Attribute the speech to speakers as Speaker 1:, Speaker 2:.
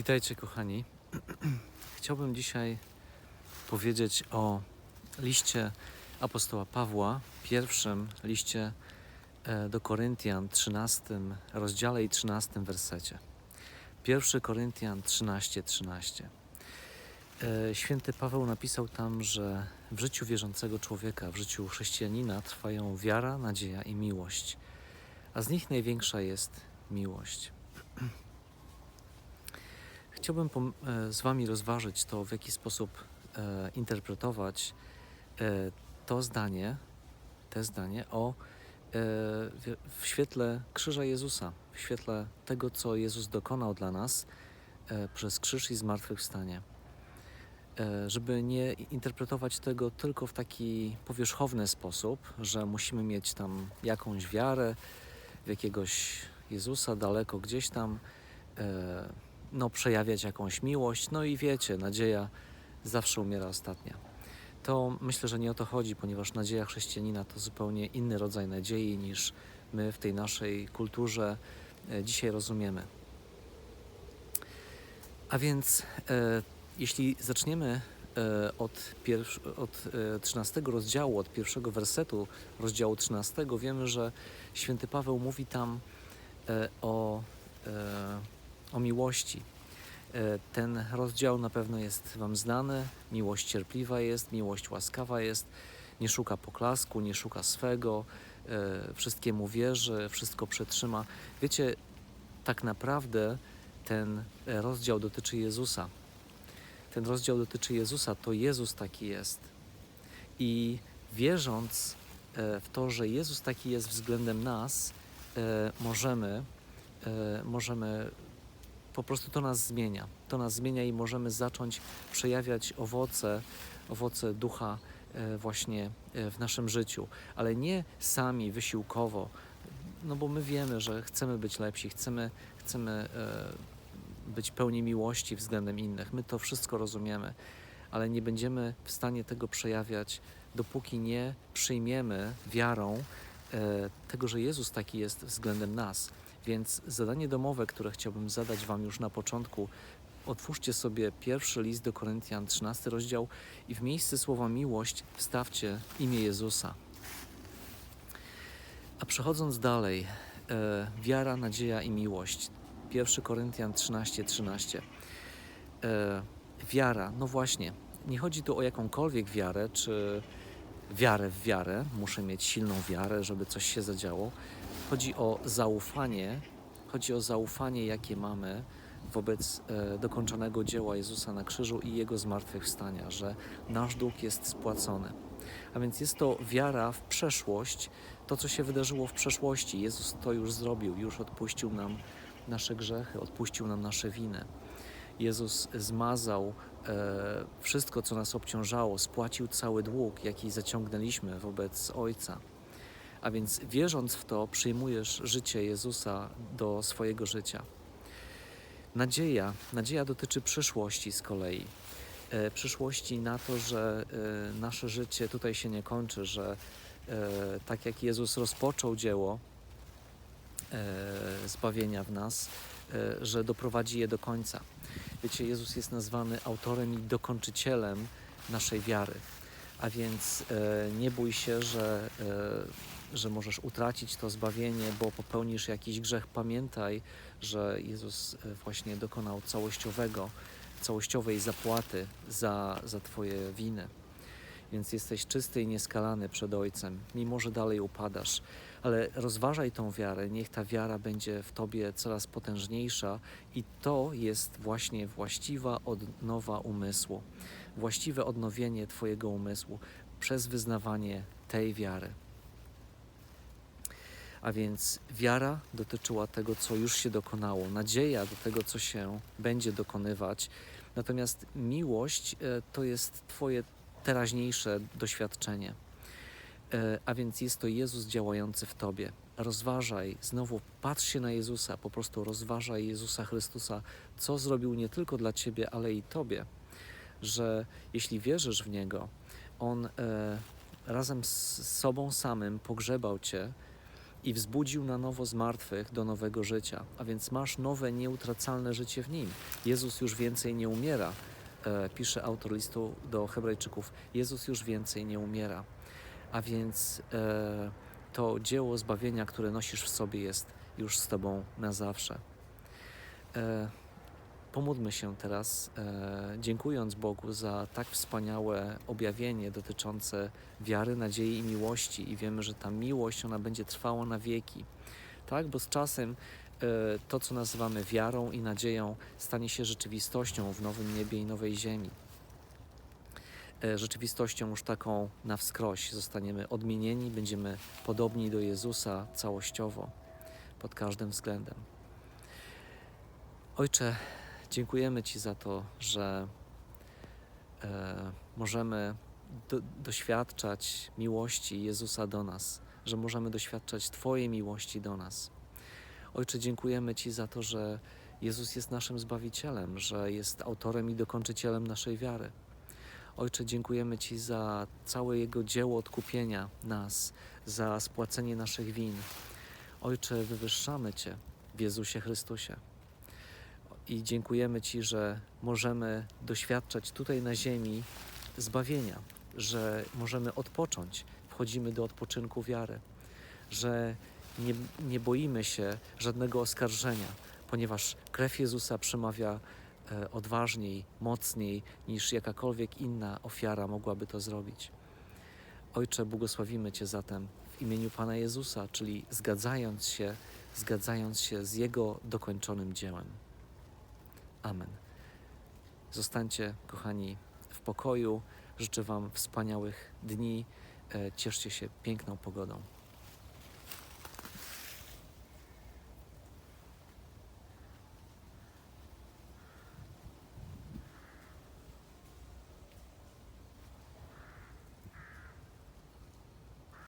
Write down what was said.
Speaker 1: Witajcie, kochani. Chciałbym dzisiaj powiedzieć o liście apostoła Pawła, pierwszym liście e, do Koryntian, 13 rozdziale i 13 wersecie. 1 Koryntian 13, 13. E, Święty Paweł napisał tam, że w życiu wierzącego człowieka, w życiu chrześcijanina trwają wiara, nadzieja i miłość, a z nich największa jest miłość. Chciałbym e, z Wami rozważyć to, w jaki sposób e, interpretować e, to zdanie, te zdanie o e, w, w świetle krzyża Jezusa, w świetle tego, co Jezus dokonał dla nas e, przez krzyż i zmartwychwstanie. E, żeby nie interpretować tego tylko w taki powierzchowny sposób, że musimy mieć tam jakąś wiarę w jakiegoś Jezusa daleko gdzieś tam, e, no, przejawiać jakąś miłość. No i wiecie, nadzieja zawsze umiera ostatnia. To myślę, że nie o to chodzi, ponieważ nadzieja chrześcijanina to zupełnie inny rodzaj nadziei niż my w tej naszej kulturze e, dzisiaj rozumiemy. A więc, e, jeśli zaczniemy e, od, pierwsz, od e, 13 rozdziału, od pierwszego wersetu rozdziału 13, wiemy, że święty Paweł mówi tam e, o, e, o miłości. E, Ten rozdział na pewno jest Wam znany. Miłość cierpliwa jest, miłość łaskawa jest, nie szuka poklasku, nie szuka swego, e, wszystkiemu wierzy, wszystko przetrzyma. Wiecie, tak naprawdę ten e, rozdział dotyczy Jezusa. Ten rozdział dotyczy Jezusa, to Jezus taki jest. I wierząc w to, że Jezus taki jest względem nas, możemy, możemy po prostu to nas zmienia. To nas zmienia i możemy zacząć przejawiać owoce, owoce ducha e, właśnie e, w naszym życiu, ale nie sami wysiłkowo, no bo my wiemy, że chcemy być lepsi, chcemy, chcemy e, być pełni miłości względem innych. My to wszystko rozumiemy, ale nie będziemy w stanie tego przejawiać, dopóki nie przyjmiemy wiarą tego, że Jezus taki jest względem nas. Więc zadanie domowe, które chciałbym zadać Wam już na początku, otwórzcie sobie pierwszy list do Koryntian, 13 rozdział i w miejsce słowa miłość wstawcie imię Jezusa. A przechodząc dalej, e, wiara, nadzieja i miłość. 1 Koryntian 13, 13. E, wiara, no właśnie, nie chodzi tu o jakąkolwiek wiarę, czy wiarę w wiarę, muszę mieć silną wiarę, żeby coś się zadziało. Chodzi o zaufanie, chodzi o zaufanie, jakie mamy wobec e, dokończonego dzieła Jezusa na krzyżu i Jego zmartwychwstania, że nasz dług jest spłacony. A więc jest to wiara w przeszłość, to co się wydarzyło w przeszłości. Jezus to już zrobił, już odpuścił nam nasze grzechy, odpuścił nam nasze winy. Jezus zmazał e, wszystko, co nas obciążało, spłacił cały dług, jaki zaciągnęliśmy wobec Ojca. A więc wierząc w to, przyjmujesz życie Jezusa do swojego życia. Nadzieja. Nadzieja dotyczy przyszłości z kolei. E, przyszłości na to, że e, nasze życie tutaj się nie kończy, że e, tak jak Jezus rozpoczął dzieło e, zbawienia w nas, e, że doprowadzi je do końca. Wiecie, Jezus jest nazwany autorem i dokończycielem naszej wiary. A więc e, nie bój się, że, że możesz utracić to zbawienie, bo popełnisz jakiś grzech. Pamiętaj, że Jezus e, właśnie dokonał całościowego, całościowej zapłaty za, za Twoje winy. Więc jesteś czysty i nieskalany przed Ojcem, mimo że dalej upadasz. Ale rozważaj tą wiarę, niech ta wiara będzie w Tobie coraz potężniejsza, i to jest właśnie właściwa odnowa umysłu, właściwe odnowienie Twojego umysłu przez wyznawanie tej wiary. A więc wiara dotyczyła tego, co już się dokonało, nadzieja do tego, co się będzie dokonywać. Natomiast miłość e, to jest Twoje teraźniejsze doświadczenie. E, A więc jest to Jezus działający w Tobie. Rozważaj, znowu patrz się na Jezusa, po prostu rozważaj Jezusa Chrystusa, co zrobił nie tylko dla Ciebie, ale i Tobie. Że jeśli wierzysz w Niego, On e, razem z sobą samym pogrzebał Cię i wzbudził na nowo z martwych do nowego życia. A więc masz nowe, nieutracalne życie w nim. Jezus już więcej nie umiera. E, pisze autor listu do Hebrajczyków. Jezus już więcej nie umiera. A więc e, to dzieło zbawienia, które nosisz w sobie, jest już z Tobą na zawsze. E, pomódlmy się teraz, e, dziękując Bogu za tak wspaniałe objawienie dotyczące wiary, nadziei i miłości. I wiemy, że ta miłość, ona będzie trwała na wieki. Tak, bo z czasem e, to, co nazywamy wiarą i nadzieją, stanie się rzeczywistością w nowym niebie i nowej ziemi. E, Rzeczywistością już taką na wskroś. Zostaniemy odmienieni, będziemy podobni do Jezusa całościowo, pod każdym względem. Ojcze, dziękujemy Ci za to, że e, możemy do, doświadczać miłości Jezusa do nas, że możemy doświadczać Twojej miłości do nas. Ojcze, dziękujemy Ci za to, że Jezus jest naszym Zbawicielem, że jest autorem i dokończycielem naszej wiary. Ojcze, dziękujemy Ci za całe Jego dzieło odkupienia nas, za spłacenie naszych win. Ojcze, wywyższamy Cię w Jezusie Chrystusie. I dziękujemy Ci, że możemy doświadczać tutaj na ziemi zbawienia, że możemy odpocząć, wchodzimy do odpoczynku wiary, że nie, nie boimy się żadnego oskarżenia, ponieważ krew Jezusa przemawia e, odważniej, mocniej niż jakakolwiek inna ofiara mogłaby to zrobić. Ojcze, błogosławimy Cię zatem w imieniu Pana Jezusa, czyli zgadzając się, zgadzając się z Jego dokończonym dziełem. Amen. Zostańcie, kochani, w pokoju. Życzę Wam wspaniałych dni. E, Cieszcie się piękną pogodą.